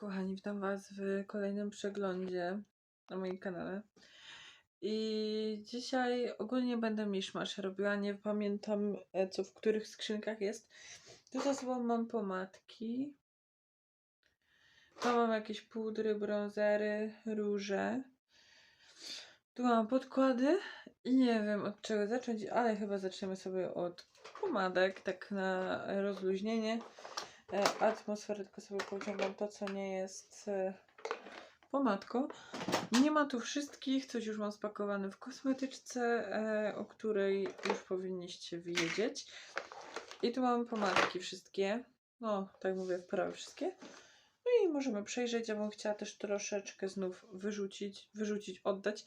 kochani, witam Was w kolejnym przeglądzie na moim kanale. I dzisiaj ogólnie będę miszmasz robiła, nie pamiętam e, co w których skrzynkach jest. Tu za sobą mam pomadki. Tu mam jakieś pudry, bronzery, róże. Tu mam podkłady i nie wiem od czego zacząć, ale chyba zaczniemy sobie od pomadek, tak na rozluźnienie e, atmosfery, tylko sobie pociągam to, co nie jest e, pomadką. Nie ma tu wszystkich, coś już mam spakowane w kosmetyczce, e, o której już powinniście wiedzieć. I tu mam pomadki wszystkie, no tak mówię, prawie wszystkie. No i możemy przejrzeć, ja bym chciała też troszeczkę znów wyrzucić, wyrzucić, oddać.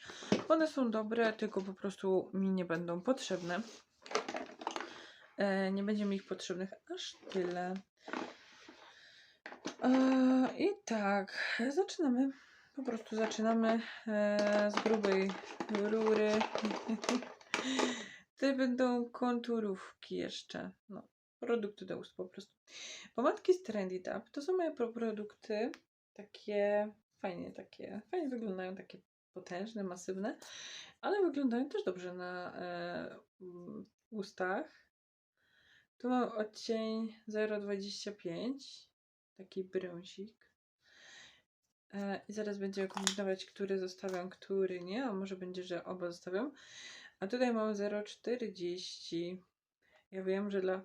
One są dobre, tylko po prostu mi nie będą potrzebne. Nie będzie mi ich potrzebnych aż tyle. E, I tak, zaczynamy. Po prostu zaczynamy e, z grubej rury. Te będą konturówki jeszcze. No, produkty do ust po prostu. Pomadki z Trendy Tap to są moje pro- produkty. Takie fajnie, takie fajnie wyglądają, takie potężne, masywne, ale wyglądają też dobrze na e, mm, ustach. Tu mam odcień 0,25, taki brązik. E, I zaraz będziemy kombinować, który zostawiam, który nie, a może będzie, że oba zostawiam. A tutaj mam 0,40. Ja wiem, że dla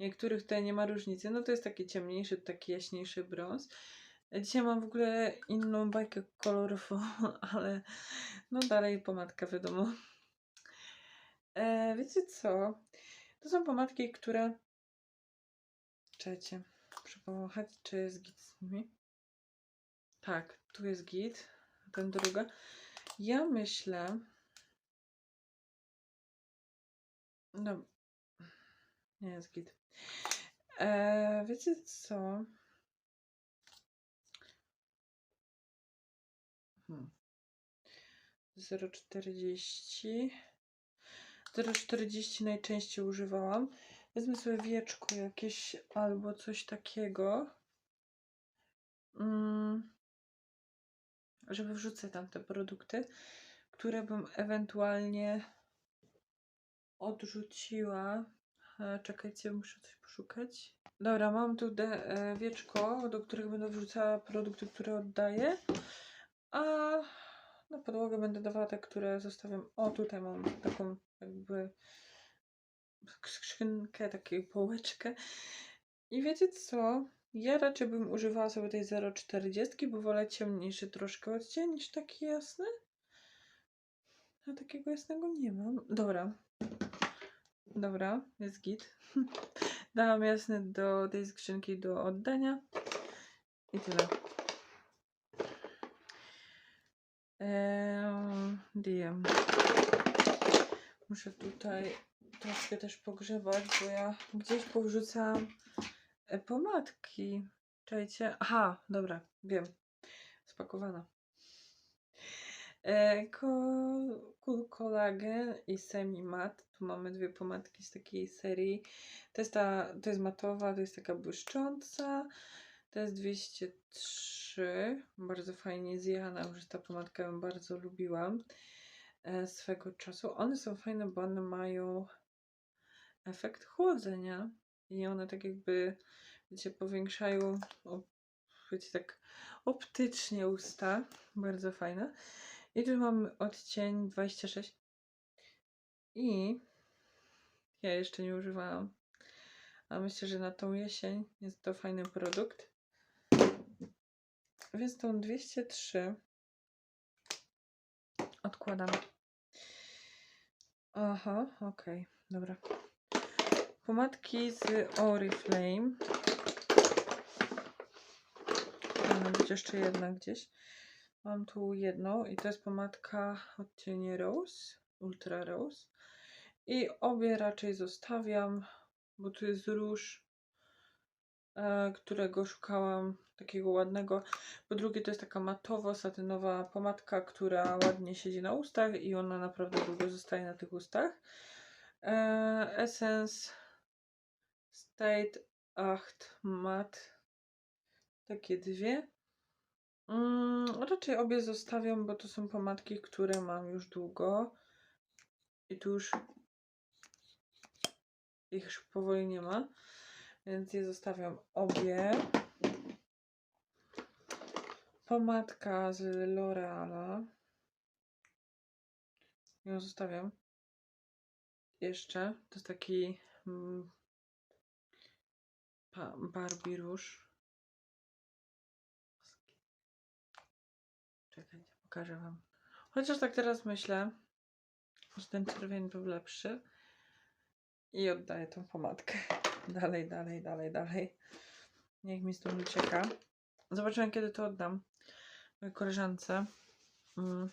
niektórych tutaj nie ma różnicy. No to jest taki ciemniejszy, taki jaśniejszy brąz. E, Dzisiaj mam w ogóle inną bajkę kolorową, ale no dalej pomadka wiadomo. E, wiecie co? To są pomadki, które... Czekajcie, muszę powąchać, czy jest git z nimi. Tak, tu jest git, ten druga. Ja myślę... No, nie jest git. E, wiecie co? Hmm. 0,40 0,40 najczęściej używałam. Wezmę sobie wieczko jakieś albo coś takiego. Mm, żeby wrzucę tam te produkty, które bym ewentualnie odrzuciła. E, Czekajcie, muszę coś poszukać. Dobra, mam tu de, e, wieczko, do których będę wrzucała produkty, które oddaję. A na podłogę będę dawała te, które zostawiam. O, tutaj mam taką jakby skrzynkę, taką połeczkę. I wiecie co? Ja raczej bym używała sobie tej 0,40, bo wolę ciemniejszy troszkę odcień niż taki jasny. A takiego jasnego nie mam. Dobra. Dobra, jest git. Dałam jasny do tej skrzynki do oddania. I tyle. Eee, DM. Muszę tutaj troszkę też pogrzebać, bo ja gdzieś powrzucałam e, pomadki. Czajcie. Aha, dobra, wiem. Spakowana. E, ko- Cool Collagen i Semi Matte. Tu mamy dwie pomadki z takiej serii. To jest, ta, to jest matowa, to jest taka błyszcząca. To jest 203. Bardzo fajnie zjechana, już ta pomadka ją bardzo lubiłam e, swego czasu. One są fajne, bo one mają efekt chłodzenia i one tak jakby, wiecie, powiększają, wiecie, tak optycznie usta. Bardzo fajne. I tu mam odcień 26. I ja jeszcze nie używałam. A myślę, że na tą jesień jest to fajny produkt. Więc tą 203 odkładam. Aha, okej, dobra. Pomadki z Oriflame. Powinna być jeszcze jedna gdzieś. Mam tu jedną i to jest pomadka odcienie Rose, Ultra Rose. I obie raczej zostawiam, bo tu jest róż, e, którego szukałam, takiego ładnego. Po drugie to jest taka matowo-satynowa pomadka, która ładnie siedzi na ustach i ona naprawdę długo zostaje na tych ustach. E, Essence State 8 Matte. Takie dwie. Mm, raczej obie zostawiam, bo to są pomadki, które mam już długo. I tu już ich już powoli nie ma. Więc je zostawiam obie. Pomadka z L'Oreala. Ją zostawiam. Jeszcze. To jest taki mm, Barbie róż. Czekajcie, pokażę wam. Chociaż tak teraz myślę, że ten czerwień był lepszy. I oddaję tą pomadkę. Dalej, dalej, dalej, dalej. Niech mi stąd ucieka. Zobaczymy, kiedy to oddam mojej koleżance. Mm.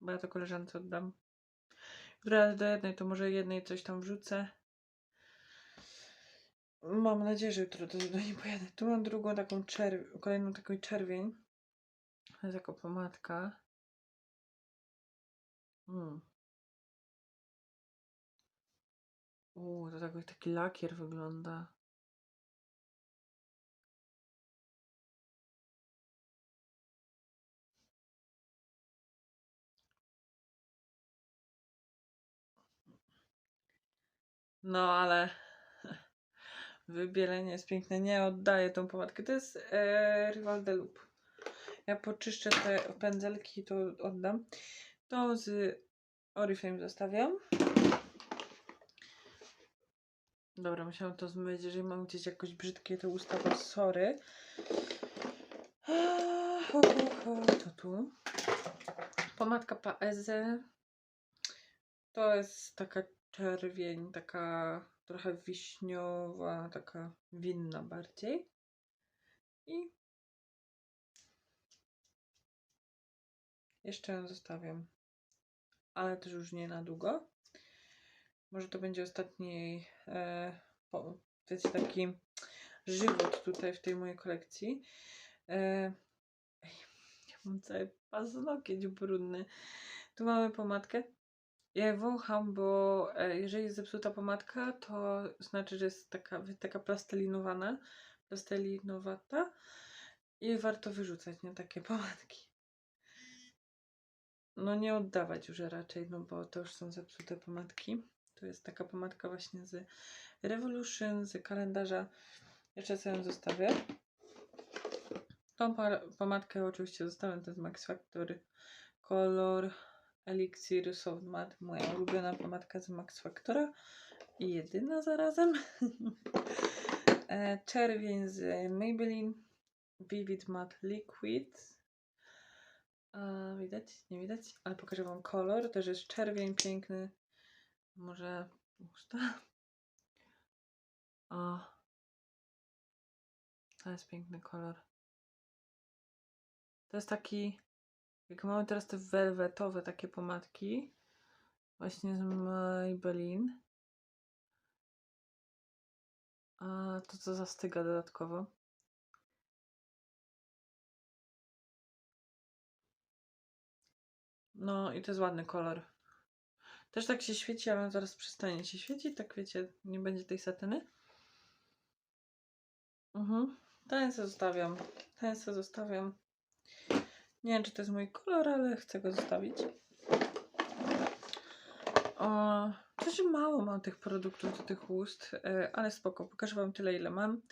Bo ja to koleżance oddam. Która do jednej, to może jednej coś tam wrzucę. Mam nadzieję, że jutro do, niej pojadę. Tu mam drugą taką czerwień, kolejną taką czerwień. To jest jako pomadka. Mm. Uuu, to taki, taki lakier wygląda. No, ale wybielenie jest piękne. Nie oddaję tą pomadkę. To jest e, Rival de Loop. Ja poczyszczę te pędzelki i to oddam. To z Oriflame zostawiam. Dobra, musiałam to zmyć. Jeżeli mam gdzieś jakoś brzydkie to sorry. Ho, ho. Co tu? Pomadka Paeze. To jest taka czerwień, taka trochę wiśniowa, taka winna bardziej. I jeszcze ją zostawiam. Ale też już nie na długo. Może to będzie ostatni, e, po, wiecie, taki żywot tutaj w tej mojej kolekcji. E, ja mam cały paznokieć brudny. Tu mamy pomadkę. Ja je wącham, bo e, jeżeli jest zepsuta pomadka, to znaczy, że jest taka, taka plastelinowana, plastelinowata i warto wyrzucać, nie? Takie pomadki. No nie oddawać już raczej, no bo to już są zepsute pomadki. Tu jest taka pomadka właśnie z Revolution, z kalendarza. Jeszcze sobie ją zostawię. Tą pomadkę oczywiście zostawiam, to jest Max Factor Color Elixir Soft Matte, moja ulubiona pomadka z Max Factora i jedyna zarazem. E, Czerwień z Maybelline Vivid Matte Liquid. A, widać? Nie widać? Ale pokażę Wam kolor. Też jest czerwień piękny. Może usta? O. To jest piękny kolor. To jest taki, jak mamy teraz te welwetowe takie pomadki, właśnie z Maybelline. A to co zastyga dodatkowo. No i to jest ładny kolor. Też tak się świeci, ale on zaraz przestanie się świecić, tak wiecie, nie będzie tej satyny. Mhm. Ten se zostawiam. Ten se zostawiam. Nie wiem, czy to jest mój kolor, ale chcę go zostawić. O, coś mało mam tych produktów do tych ust, e, ale spoko. Pokażę Wam tyle, ile mam.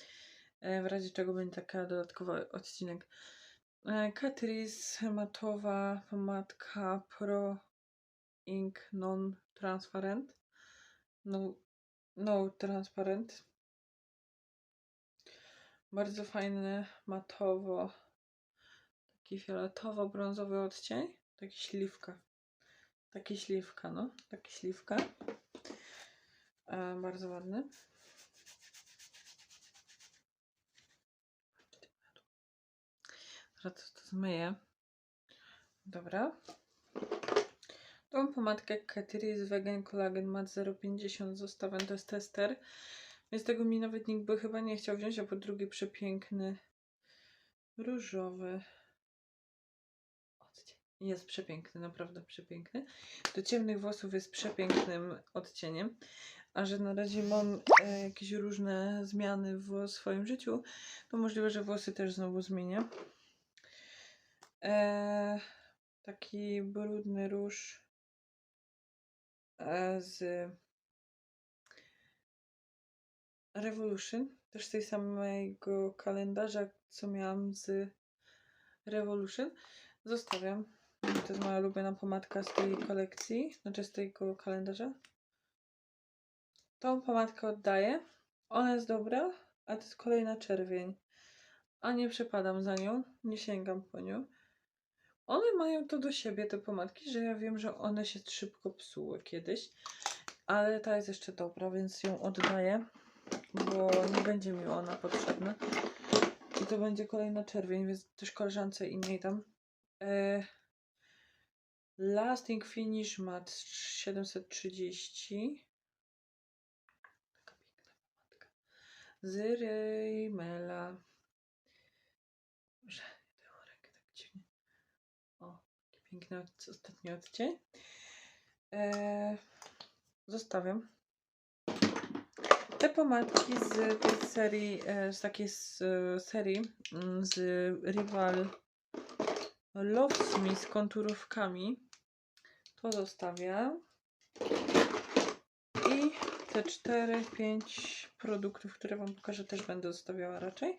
E, W razie czego będzie taki dodatkowy odcinek. E, Catrice matowa pomadka Pro Ink Non-Transparent. No, no Transparent. Bardzo fajny, matowo, taki fioletowo-brązowy odcień. Taki śliwka. Taki śliwka, no. Taki śliwka. E, bardzo ładny. Zaraz to zmyję. Dobra. Tą pomadkę Catrice Vegan Collagen Matte 0,50 zostawiam, to jest tester. Więc tego mi nawet nikt by chyba nie chciał wziąć, a po drugie przepiękny różowy. Jest przepiękny, naprawdę przepiękny. Do ciemnych włosów jest przepięknym odcieniem. a że na razie mam e, jakieś różne zmiany w swoim życiu, to możliwe, że włosy też znowu zmienię. E, taki brudny róż e, z Revolution, też z tej samego kalendarza, co miałam z Revolution. Zostawiam. To jest moja ulubiona pomadka z tej kolekcji, znaczy z tego kalendarza. Tą pomadkę oddaję. Ona jest dobra, a to jest kolejna czerwień. A nie przepadam za nią, nie sięgam po nią. One mają to do siebie, te pomadki, że ja wiem, że one się szybko psuły kiedyś. Ale ta jest jeszcze dobra, więc ją oddaję, bo nie będzie mi ona potrzebna. I to będzie kolejna czerwień, więc też koleżance innej tam. E, Lasting Finish Matte 730. Taka piękna pomadka. Z Rimmela. Może tę rękę tak dziwnie. O, taki piękny ostatni odcień. E, zostawiam. Te pomadki z tej serii, e, z takiej z, e, serii mm, z Rival Loves Me z konturówkami, to zostawiam. I te 4-5 produktów, które Wam pokażę, też będę zostawiała raczej.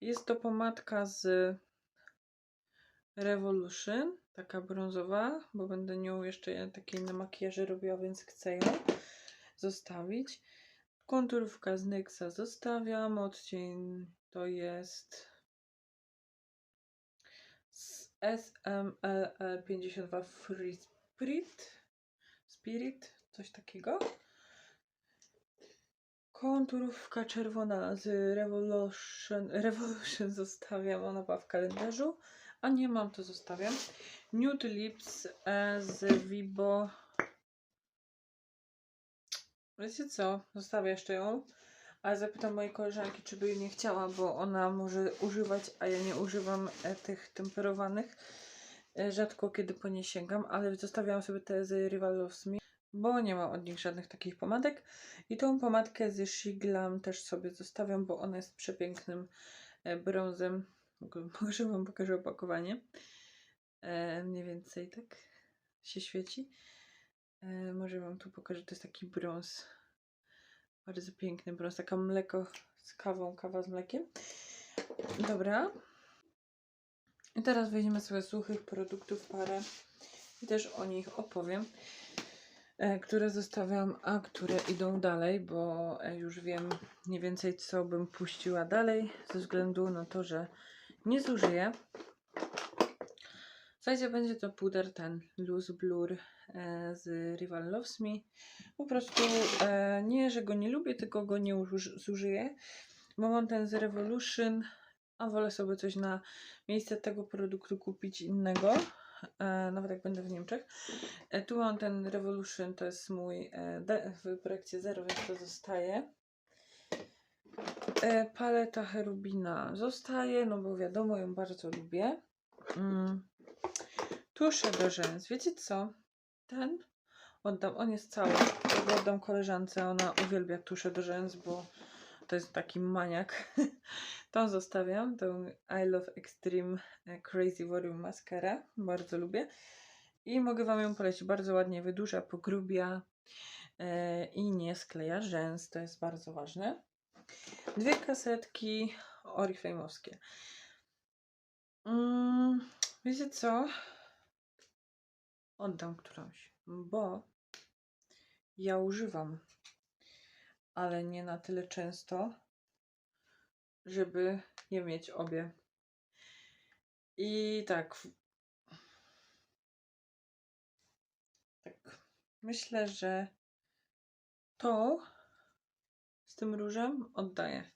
Jest to pomadka z Revolution, taka brązowa, bo będę nią jeszcze takie inne makijaże robiła, więc chcę ją zostawić. Konturówka z NYXa zostawiam. Odcień to jest z SMLE 52 Free Spirit. Spirit, coś takiego. Konturówka czerwona z Revolution, Revolution zostawiam, ona była w kalendarzu, a nie mam, to zostawiam. Nude Lips e, z Vibo Wiecie co? Zostawię jeszcze ją. Ale zapytam mojej koleżanki, czy by jej nie chciała, bo ona może używać, a ja nie używam e, tych temperowanych. E, rzadko kiedy po nie sięgam, ale zostawiałam sobie te z Rival Loves Me, bo nie mam od nich żadnych takich pomadek. I tą pomadkę z Shiglam też sobie zostawiam, bo ona jest przepięknym e, brązem. Może Wam pokażę opakowanie. E, mniej więcej tak się świeci. E, może Wam tu pokażę, to jest taki brąz. Bardzo piękny brąz, taka mleko z kawą, kawa z mlekiem. Dobra. I teraz weźmiemy sobie suchych produktów parę i też o nich opowiem, e, które zostawiam, a które idą dalej, bo e, już wiem mniej więcej co bym puściła dalej, ze względu na to, że nie zużyję. Słuchajcie, będzie to puder ten Loose Blur e, z Rival Loves Me. Po prostu nie, że go nie lubię, tylko go nie uż- zużyję, bo mam ten z Revolution, a wolę sobie coś na miejsce tego produktu kupić innego, e, nawet jak będę w Niemczech. E, tu mam ten Revolution, to jest mój e, w projekcie Zero, więc to zostaje. Paleta Cherubina zostaje, no bo wiadomo, ją bardzo lubię. Mm. Tusze do rzęs. Wiecie co? Ten oddam, on jest cały. Oddam koleżance, ona uwielbia tusze do rzęs, bo to jest taki maniak. Tą zostawiam, tą I Love Extreme e, Crazy Volume Mascara. Bardzo lubię. I mogę Wam ją polecić. Bardzo ładnie wydłuża, pogrubia e, i nie skleja rzęs. To jest bardzo ważne. Dwie kasetki Oriflame'owskie. Mm, wiecie co? Oddam którąś, bo ja używam, ale nie na tyle często, żeby nie mieć obie. I tak. Tak. Myślę, że tą z tym różem oddaję.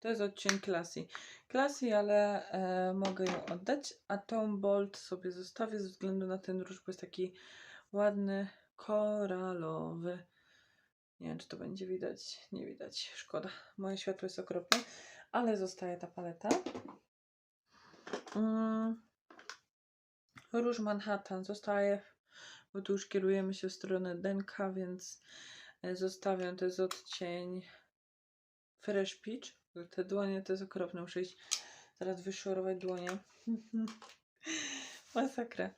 To jest odcień Classy. Classy, ale e, mogę ją oddać, a tą Bolt sobie zostawię ze względu na ten róż, bo jest taki ładny, koralowy. Nie wiem, czy to będzie widać. Nie widać. Szkoda. Moje światło jest okropne, ale zostaje ta paleta. Mm. Róż Manhattan zostaje, bo tu już kierujemy się w stronę Denka, więc E, Zostawiam, to jest odcień Fresh Peach. Te dłonie to jest okropne, muszę iść zaraz wyszorować dłonie. Masakra.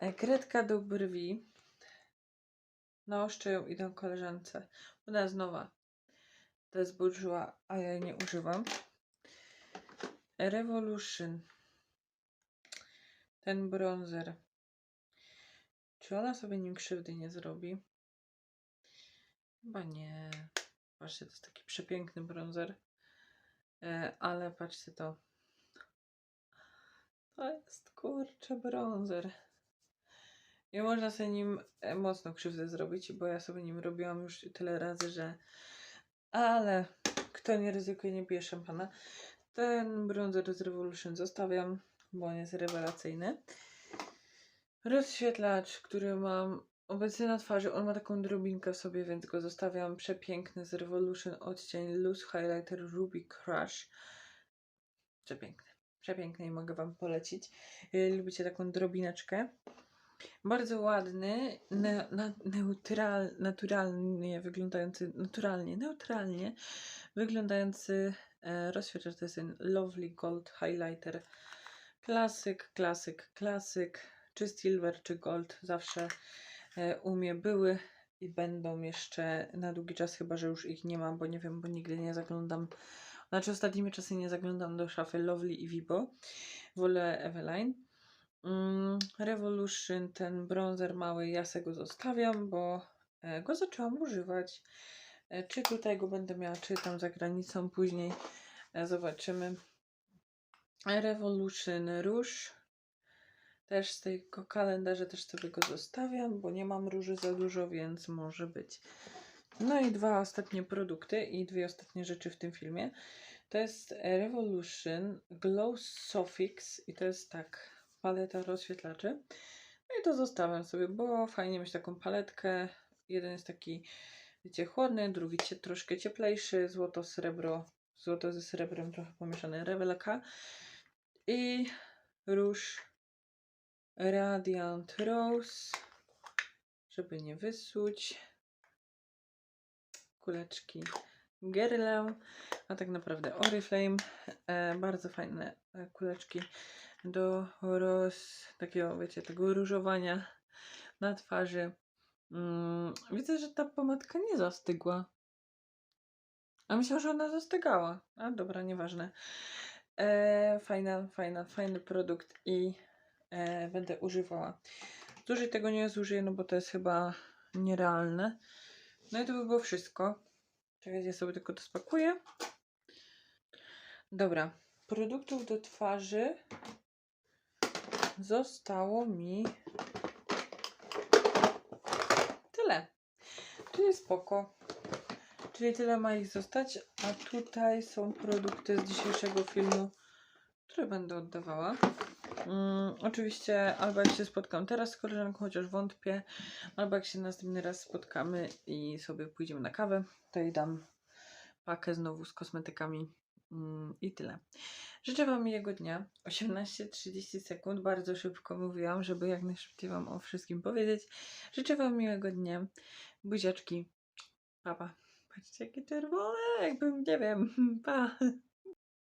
E, Kredka do brwi. Naoszczę ją idę koleżance. Ona jest nowa. To jest Bourjois, a ja jej nie używam. Revolution. Ten bronzer. Czy ona sobie nim krzywdy nie zrobi? Chyba nie. Patrzcie, to jest taki przepiękny bronzer. E, ale patrzcie to. To jest kurczę bronzer. I można sobie nim e, mocno krzywdę zrobić, bo ja sobie nim robiłam już tyle razy, że. Ale kto nie ryzykuje, nie pije szampana. Ten bronzer z Revolution zostawiam, bo on jest rewelacyjny. Rozświetlacz, który mam obecnie na twarzy, on ma taką drobinkę w sobie, więc go zostawiam. Przepiękny z Revolution odcień Loose Highlighter Ruby Crush. Przepiękny. Przepiękny i mogę Wam polecić. Jeżeli lubicie taką drobineczkę. Bardzo ładny, ne, na, neutral, naturalnie wyglądający, naturalnie, neutralnie wyglądający e, rozświetlacz. To jest ten Lovely Gold Highlighter. Klasyk, klasyk, klasyk. Czy silver, czy gold. Zawsze e, u mnie były i będą jeszcze na długi czas, chyba że już ich nie mam, bo nie wiem, bo nigdy nie zaglądam. Znaczy ostatnimi czasy nie zaglądam do szafy Lovely i Vibo. Wolę Eveline. Mm, Revolution, ten bronzer mały, ja se go zostawiam, bo e, go zaczęłam używać. E, Czy tutaj go będę miała, czy tam za granicą później, e, zobaczymy. Revolution Róż. Też z tego kalendarza też sobie go zostawiam, bo nie mam róży za dużo, więc może być. No i dwa ostatnie produkty i dwie ostatnie rzeczy w tym filmie. To jest Revolution Glow Sofix i to jest tak, paleta rozświetlaczy. No i to zostawiam sobie, bo fajnie mieć taką paletkę. Jeden jest taki, wiecie, chłodny, drugi troszkę cieplejszy, złoto-srebro, złoto ze srebrem trochę pomieszane, rewelka. I róż Radiant Rose, żeby nie wysuć. Kuleczki Gerlę, a tak naprawdę Oriflame. E, bardzo fajne e, kuleczki do roz, takiego, wiecie, tego różowania na twarzy. Mm, widzę, że ta pomadka nie zastygła. A myślałam, że ona zastygała. A dobra, nieważne. E, fajna, fajna, fajny produkt i e, będę używała. Dłużej tego nie zużyję, no bo to jest chyba nierealne. No i to by było wszystko. Czekajcie, ja sobie tylko to spakuję. Dobra, produktów do twarzy zostało mi tyle. Czyli spoko. Czyli tyle ma ich zostać, a tutaj są produkty z dzisiejszego filmu, które będę oddawała. Mm, oczywiście albo jak się spotkam teraz z koleżanką, chociaż wątpię, albo jak się następny raz spotkamy i sobie pójdziemy na kawę, to jej dam pakę znowu z kosmetykami i tyle. Życzę Wam miłego dnia. 18-30 sekund, bardzo szybko mówiłam, żeby jak najszybciej Wam o wszystkim powiedzieć. Życzę Wam miłego dnia. Buziaczki. Papa. Patrzcie, jakie czerwone, jakbym, nie wiem, pa.